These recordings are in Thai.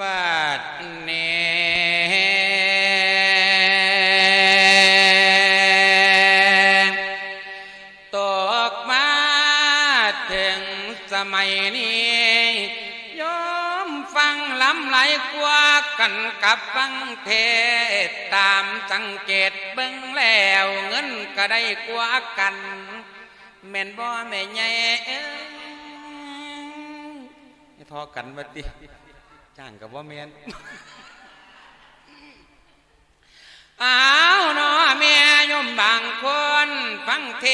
บัดนี้ตกมาถึงสมัยนี้ยอมฟังลำไหลกว่ากันกับฟังเทศตามสังเกตเบิ่งแล้วเงินก็ได้กว่ากันแม่นบ่แม่ใหญ่เอ้ยทอกันบัดดิ จ้างกับว่าแม่นอ้าวเนาะแม่ยมบางคนฟังเท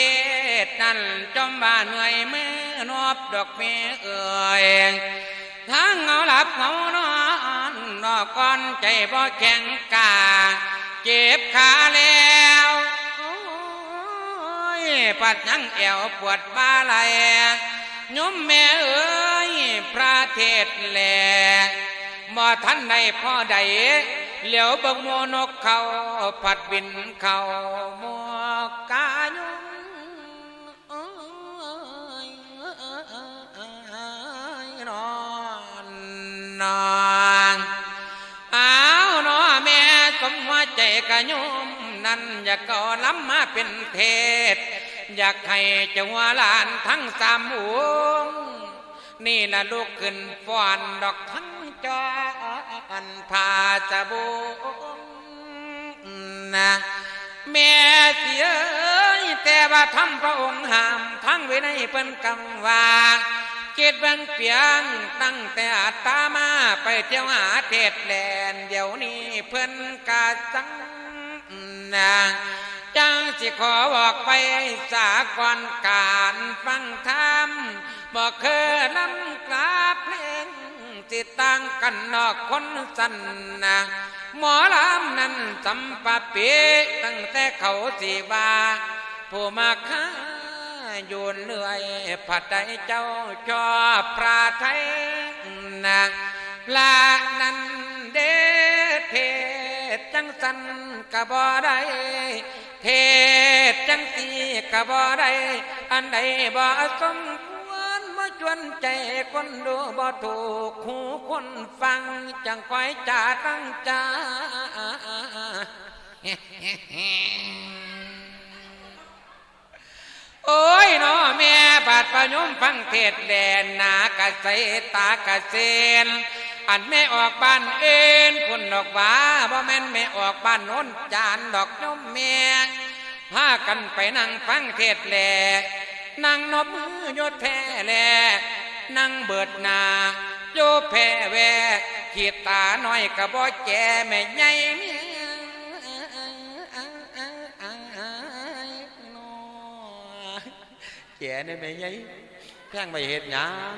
ศน์นั่นจอมบ้านเหนื่อยมือนอบดอกเมเอ่ยทั้งเงาหลับเงานอนนอกก่อนใจบ่แข็งกาเจ็บขาแล้วโอ้ยปัดยังแอวปวดบ้าไหลยมแม่เอ้ยพระเทศแหล บ่ทันใดพ่อใดเหลียวบิกโมนกเขาผัดบินเขาหมวกกายุงเอ้ยนอนนอนอ้าวนอแม่สมหัวใจกะยุมนั่นอยากก่อล้ำมาเป็นเทศ อยากให้เจ้าหัวหลานทั้งสามวงนี่นะลูกขึ้นฟ้อนดอกทั้ง จอนพาจะบุงนะแม่เสียยแต่ว่าทำพระองค์ห้ามทั้งไว้ในเปิ้นกำว่าเกตบังเปียงตั้งแต่ตามาไปเที่ยวหาเทศแดนเดี๋ยวนี้เพิ่นกาจังนะจังสิขอบอกไปสากรการฟังธรรมบอกเคยนำกราบเพลง ติดตั้งกันนอกคนสันนะหมอลำนั้นจำปาปีตั้งแต่เขาสีบาผู้มาค้าโยนเลื่อยผัดใจเจ้าชอบพระไทยนะลานั้นเดชเทจังสันกะบ่ได้เทจังสีกะบ่ได้อันใดบ่สม จวนใจคนดูบ่ถูกหูคนฟัง จังคอยจ่าตั้งใจาโอ้ยน้อแม่บาดประยมฟังเทศแดนนากะเสตากะเซนอันแม่ออกบ้านเอ็นคุณดอกว่าบ่แม่นแม่ออกบ้านโน้นจานดอกยมแม่พากันไปนั่งฟังเทศแหล นั่งนบมือโยดแท้แลนั่งเบิดนาโยแพ้แวขีดตาหน่อยกระบ่แกแม่ใหญ่เมียแก่ในแม่ใหญ่แพงไปเห็ดหยัง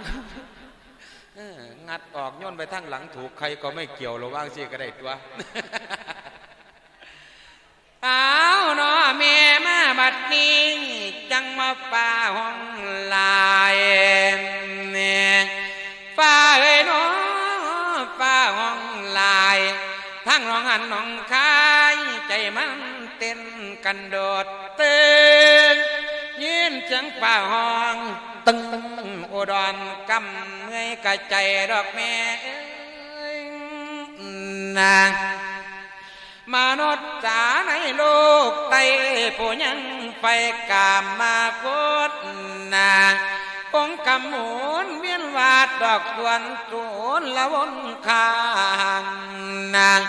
งัดออกย่นไปทางหลังถูกใครก็ไม่เกี่ยวหรอว่างสิก็ได้ตัวเอาเนาะแม่มาบัดนี้ จังมาป่าห้องลายเนี่ยป้าเอ้ยนาะป้าห้องลาย ทั้งร้องหันน้องคายใจมันเต้นกันโดดเต้นยืนเสียงป่าห้องตึงอุดรกำเงยกะใจดอกแม่นาง มนุษย์จาในโลกไตผู้ยังไฟกามมาโคตนาคงกำหมุนเวียนวาดดอกสวนสูนละวนคางนาง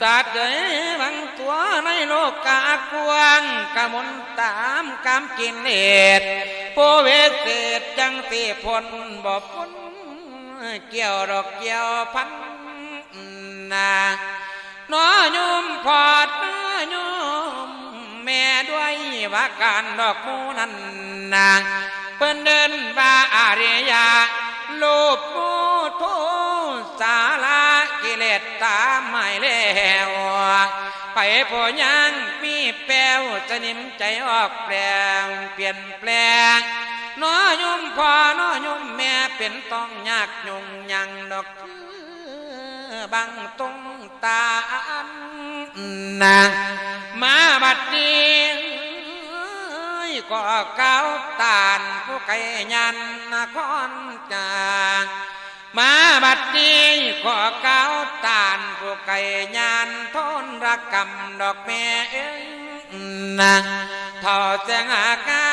สัตว์เอ๋ยบางตัวในโลกกากวางกะมนตามกามกินเหตุผู้เวสเศษจังสีพลบ่พ้นเกี่ยวดอกเกี่ยวพันนาน้อยม พอดน้อยมแม่ด้วยว่าการดอกมูนันนาเพิ่นเดินบาอาริยาลูบมูทุสาลากิเลสตามไม่แล้วไปพอยังมีแปวจะนิ่มใจออกแปลงเปลี่ยนแปลงน้อยมพอน้อยมแม่เป็นต้องยากยุ่งยังดอกคือ บังตรงตาอันนะมาบัดนี้ก็ก้าวตานผู้ไก่ยันนครจางมาบัดนี้ขอก้าวตานผู้ไก่ยานทนรักกรรมดอกแม่เอ้ยนะถอดแจงอากา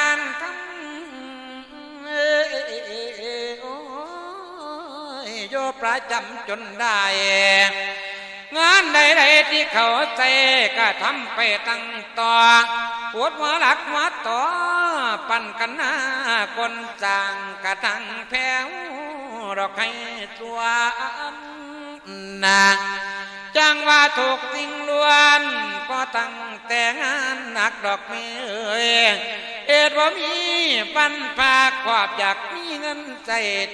ยโยประจำจนได้ งานใดๆที่เขาใจก็ทำไปตั้งต่อปวดหัวหลักหัวต่อปั่นกันหน้าคนจางกระทังแพ้วดอกให้ตัวนาจังว่าถูกสิ่งล้วน ก็ตั้งแต่งานหนักดอกเมย เหตุว่ามีปันพาขอบอยากมีเงินใจ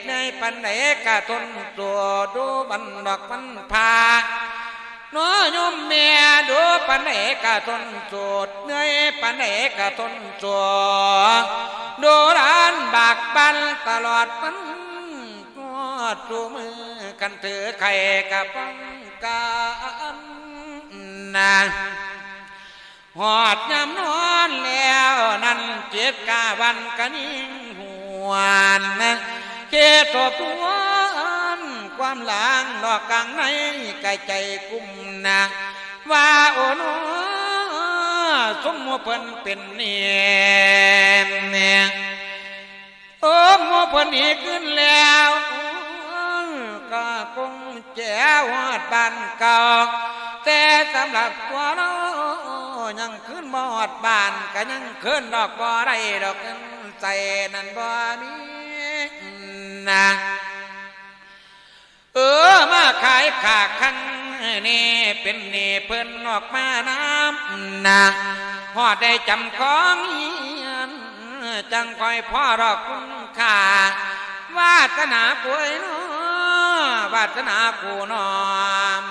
ในปันไหนกะทนตัวดูบันดอกปันพาน้อยมเมียดูปันเอกะทนสุดเหนื่อยปันเอกะทนสุดดูร้านบากบันตลอดมันกอดจูมือกันถือไข่กะป้องกันนะ หอดยามนอนแล้วนั่นเจ็ดกาวันกันยิงหวนเกตบทวนความหลังดอกกลางในไก่ใจกุมนะว่าโอนสมมเพิ่นเป็นเนี่ยเนี่ยโอ้โมเพิ่นอีกขึ้นแล้วก็คงแจ้วอดบ้านเก่าแต่สำหรับตัวเรา ยังขึ้นบอดบ้านก็ยังขึ้นดอกบ่ได้ดอกเงินใส่นั่นบ่มีนะเออมาขายขาคังนี่เป็นนี่เพิ่นออกมาน้ำนะพอได้จำของเฮียนจังคอยพ่อรอกคุณค่าวาสนาป่วยนาะวาสนากูนอม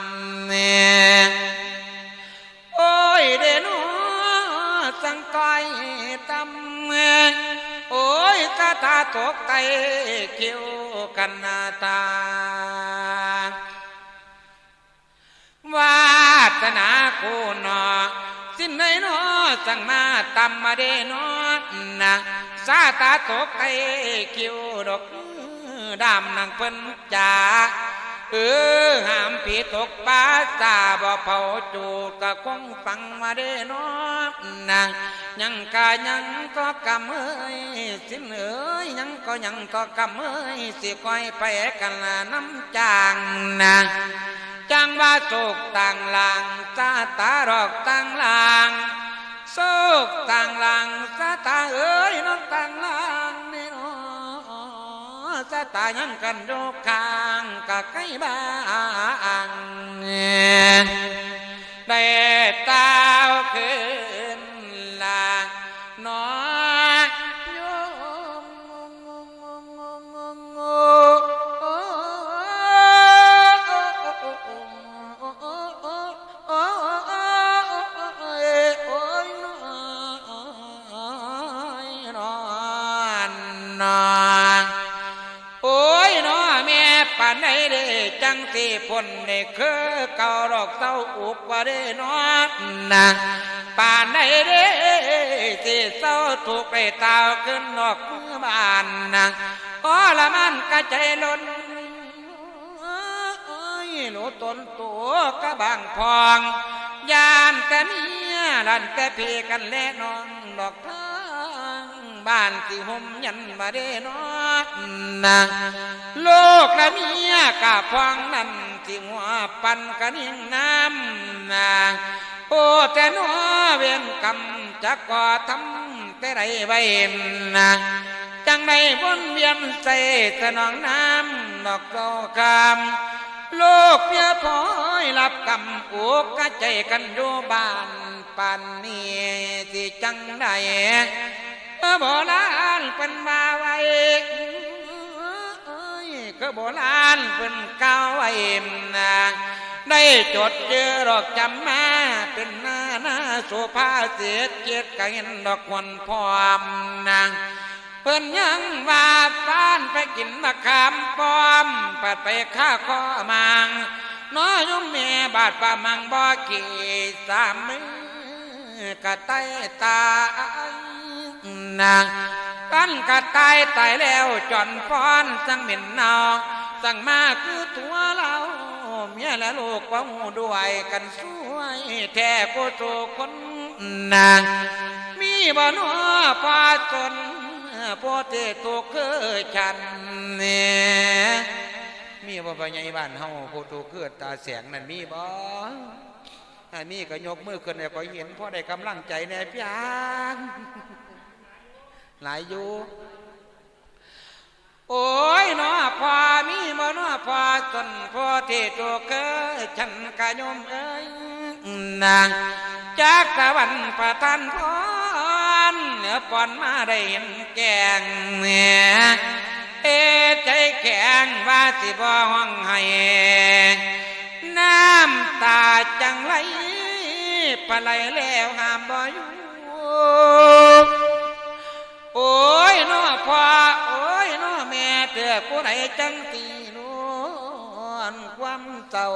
เนี่ย โอ้ยตาตาตกไตเกี่ยวกันนาตาวาสนาคูนอสิ้นในนอสั่งมาตำมาเดนอนะซาตาตกไตคิวดอกดำนางเพิ่นจ่า เออห้ามผีตกปลาซาบ่เผาจูกะคงฟังมาเด้นอนางยังกายังก็กำเอ้ยสิ้นเอ้ยยังก็ยังก็กำเอ้ยสิคอยไปกันละน้ำจางนะจังว่าโศกต่างหลางซาตารอกต่างหลางโศกต่างหลางซาตาเอ้ยน้องต่างหลาง ซาตายังกันโยกคางกะไก่บ้างได้ตาวคือ พ้นได้คือเก่าดอกเต้าอุกว่าได้นอนนะป่านไหนเด้สิเศร้าถูกไปเต้าขึ้นนอกมือบ้านนะอ๋อละมันกระใจล้นโอ้ยหนูตนตัวกะบางพองยานแต่เมียลันแต่พี่กันแลน้องดอกทางบ้านที่ห่มยันมาเด้นอน นะลูกละเมียกะพองนั่นที่หัวปันกันยิงน้ำนะโอ้แต่นัวเวียนกรรมจักก่อทำแต่ไรไว้นะจังในวนเวียนใส่สนองน้ำดอกโตคำโลกเมียพอยรับกรรมอุกกะใจกันอยู่บ้านปันนี้สิจังใด โบราณเป็นมาไว้ก็โบราณเป็นเก้าไว้นะได้จดเจอดอกจำมาเป็นหน้าหน้าสุภาเสียเกียรติกันดอกควันพร้อมนางเพิ่นยังว่าฟ้านไปกินมะขามป้อมปัดไปข้าข้อมังน้อยยมแม่บาดปามังบ่กี่สามมือกะไตตาย นางกันกะตายตายแล้วจอนฟ้อนสังเหม็นเนาสั่งมาคือตัวเราเมียและลูกก็หูด้วยกันสวยแท้กูโตคนนาง มีบ่หนอพาจนพ่อเตตกเคยฉันเนี่ยมีบ่ปัญญาบ้านเฮาผู้ถูกเกิดตาแสงนั่นมีบ่อันนี้ก็ยกมือขึ้นให้ก็เห็นพ่อได้กำลังใจแน่พี่อาง หลายอยู่โอ้ยน้อพอมีบ่น้อพอจนพอเที่ตัวเกิดฉันกะยมเอ้ยนางจากตะวันประทานพรเหนือปอนมาได้เห็นแกงเนี่ยเอใจแข็งว่าสิบ่ห้องให้น้ำตาจังไหลปลาไหลแล้วหามบ่อยู่ โอ้ยน้อพ่อโอ้ยน้อแม่เธอกูไหนจังตีนวนความเจ้า